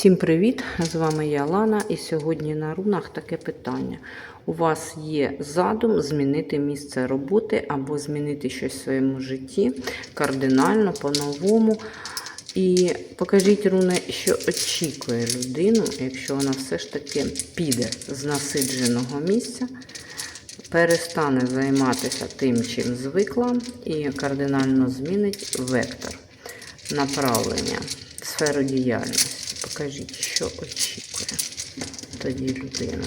Всім привіт! З вами я Лана, і сьогодні на рунах таке питання. У вас є задум змінити місце роботи або змінити щось в своєму житті кардинально, по-новому. І покажіть руни, що очікує людину, якщо вона все ж таки піде з насидженого місця, перестане займатися тим, чим звикла, і кардинально змінить вектор направлення, сферу діяльності. Покажіть, що очікує тоді людина.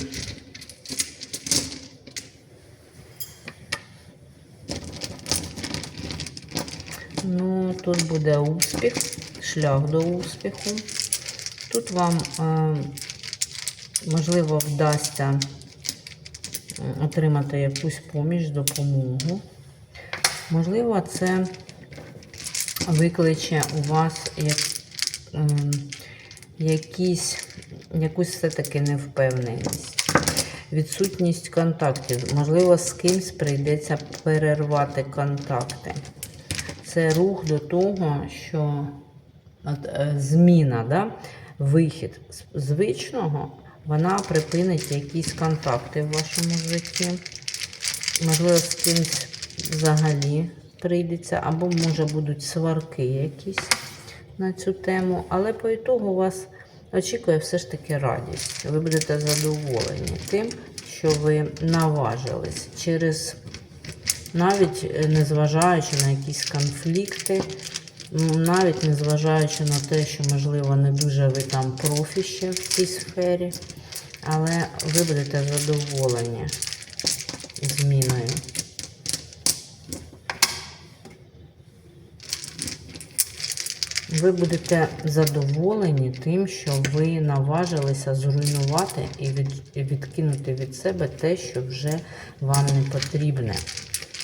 Ну, тут буде успіх, шлях до успіху. Тут вам, е, можливо, вдасться е, отримати якусь поміч, допомогу. Можливо, це викличе у вас як, е, якісь, якусь все-таки невпевненість. Відсутність контактів. Можливо, з кимсь прийдеться перервати контакти. Це рух до того, що от, е, зміна, да? вихід звичного, вона припинить якісь контакти в вашому житті. Можливо, з кимсь взагалі прийдеться, або, може, будуть сварки якісь на цю тему. Але по ітогу у вас очікує все ж таки радість. Ви будете задоволені тим, що ви наважились через навіть незважаючи на якісь конфлікти, м, навіть незважаючи на те, що, можливо, не дуже ви там профі в цій сфері, але ви будете задоволені Ви будете задоволені тим, що ви наважилися зруйнувати і від, відкинути від себе те, що вже вам не потрібне,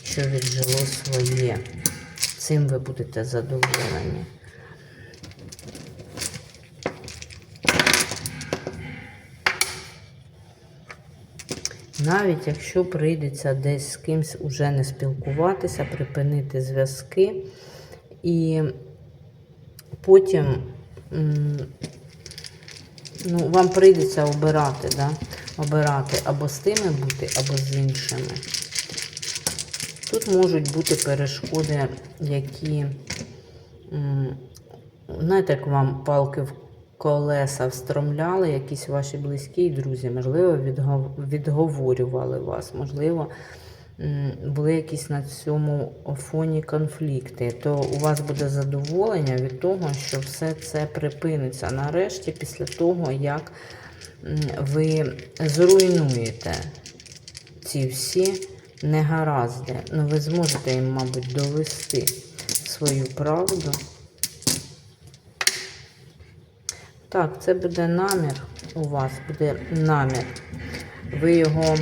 що віджило своє. Цим ви будете задоволені. Навіть якщо прийдеться десь з кимсь уже не спілкуватися, припинити зв'язки і потім ну, вам прийдеться обирати, да? обирати або з тими бути, або з іншими. Тут можуть бути перешкоди, які, знаєте, як вам палки в колеса встромляли, якісь ваші близькі і друзі, можливо, відгов- відговорювали вас, можливо, були якісь на цьому фоні конфлікти, то у вас буде задоволення від того, що все це припиниться нарешті, після того, як ви зруйнуєте ці всі негаразди. Ну, ви зможете їм, мабуть, довести свою правду. Так, це буде намір у вас, буде намір. Ви його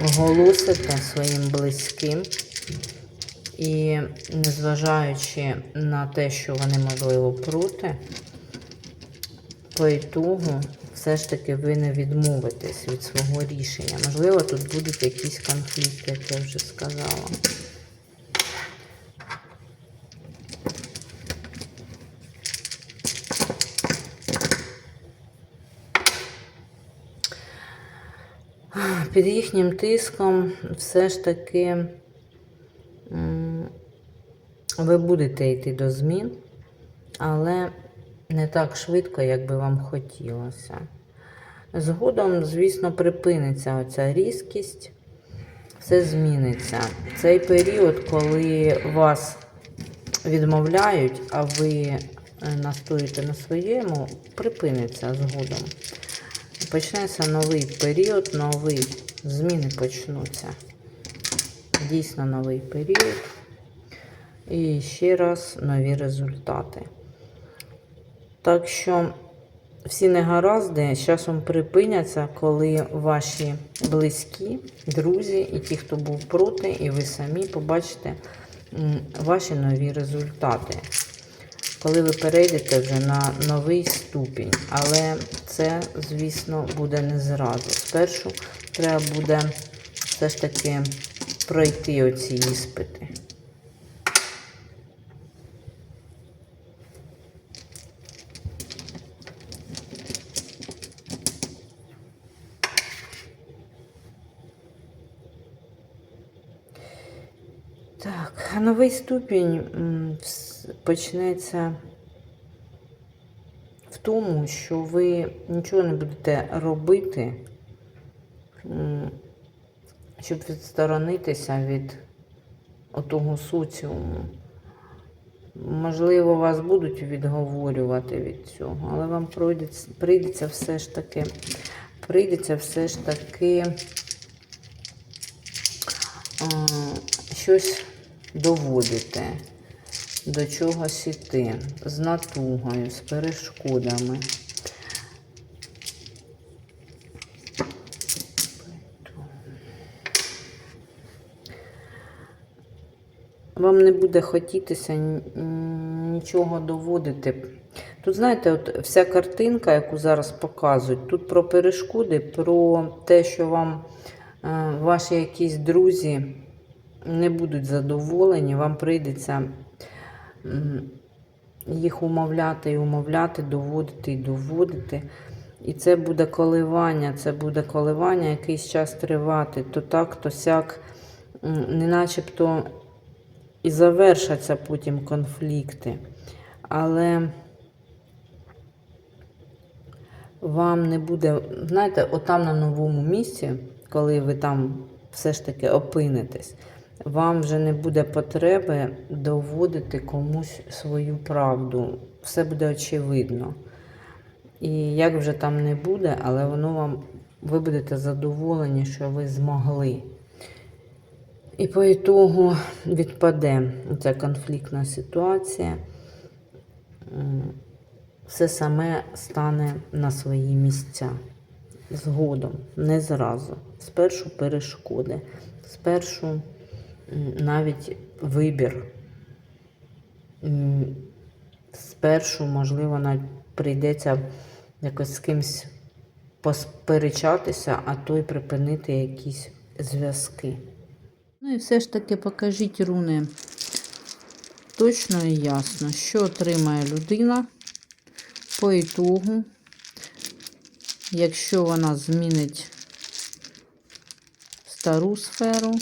оголосите своїм близьким. І незважаючи на те, що вони, можливо, проти, по ітогу все ж таки ви не відмовитесь від свого рішення. Можливо, тут будуть якісь конфлікти, як я вже сказала. Під їхнім тиском все ж таки ви будете йти до змін, але не так швидко, як би вам хотілося. Згодом, звісно, припиниться оця різкість, все зміниться. Цей період, коли вас відмовляють, а ви е, настоїте на своєму, припиниться згодом. Почнеться новий період, новий зміни почнуться. Дійсно новий період. І ще раз нові результати. Так що всі негаразди з часом припиняться, коли ваші близькі, друзі і ті, хто був проти, і ви самі побачите ваші нові результати коли ви перейдете вже на новий ступінь. Але це, звісно, буде не зразу. Спершу треба буде все ж таки пройти оці іспити. Так, новий ступінь почнеться в тому, що ви нічого не будете робити, щоб відсторонитися від отого соціуму. Можливо, вас будуть відговорювати від цього, але вам прийдеться, прийдеться все ж таки, прийдеться все ж таки щось доводити, до чогось іти, з натугою, з перешкодами. Вам не буде хотітися нічого доводити. Тут, знаєте, от вся картинка, яку зараз показують, тут про перешкоди, про те, що вам е, ваші якісь друзі не будуть задоволені, вам прийдеться їх умовляти і умовляти, доводити і доводити. І це буде коливання, це буде коливання якийсь час тривати, то так, то сяк, не начебто і завершаться потім конфлікти. Але вам не буде, знаєте, отам на новому місці, коли ви там все ж таки опинитесь, вам вже не буде потреби доводити комусь свою правду. Все буде очевидно. І як вже там не буде, але воно вам, ви будете задоволені, що ви змогли. І по ітогу відпаде ця конфліктна ситуація. Все саме стане на свої місця. Згодом, не зразу. Спершу перешкоди, спершу навіть вибір. Спершу, можливо, навіть прийдеться якось з кимось посперечатися, а то й припинити якісь зв'язки. Ну і все ж таки покажіть руни точно і ясно, що отримає людина по ітогу, якщо вона змінить стару сферу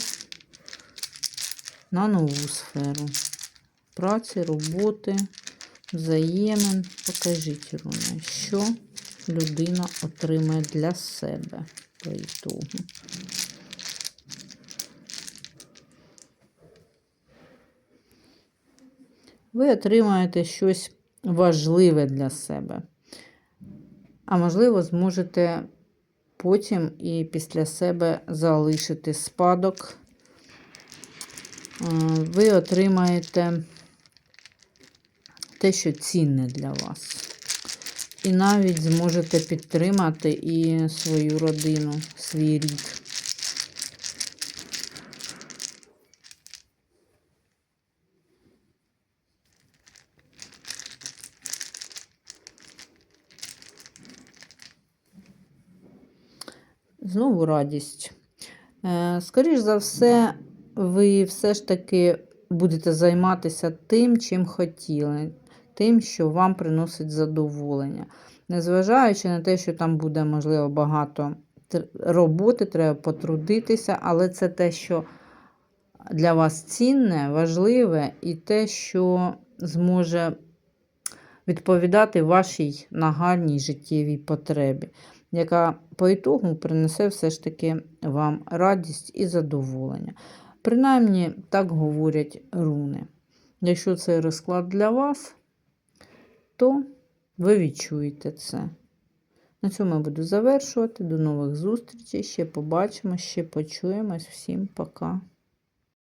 на нову сферу праці, роботи, взаємин. Покажіть руни, що людина отримає для себе по ітогу. ви отримаєте щось важливе для себе. А можливо, зможете потім і після себе залишити спадок. Е, Ви отримаєте те, що цінне для вас. І навіть зможете підтримати і свою родину, свій рід. Знову радість. Е, Скоріш за все, ви все ж таки будете займатися тим, чим хотіли, тим, що вам приносить задоволення. Незважаючи на те, що там буде, можливо, багато роботи, треба потрудитися, але це те, що для вас цінне, важливе, і те, що зможе відповідати вашій нагальній життєвій потребі, яка по ітогу принесе все ж таки вам радість і задоволення. Принаймні, так говорять руни. Якщо цей розклад для вас, то ви відчуєте це. На цьому я буду завершувати. До нових зустрічей. Ще побачимо, ще почуємось. Всім пока.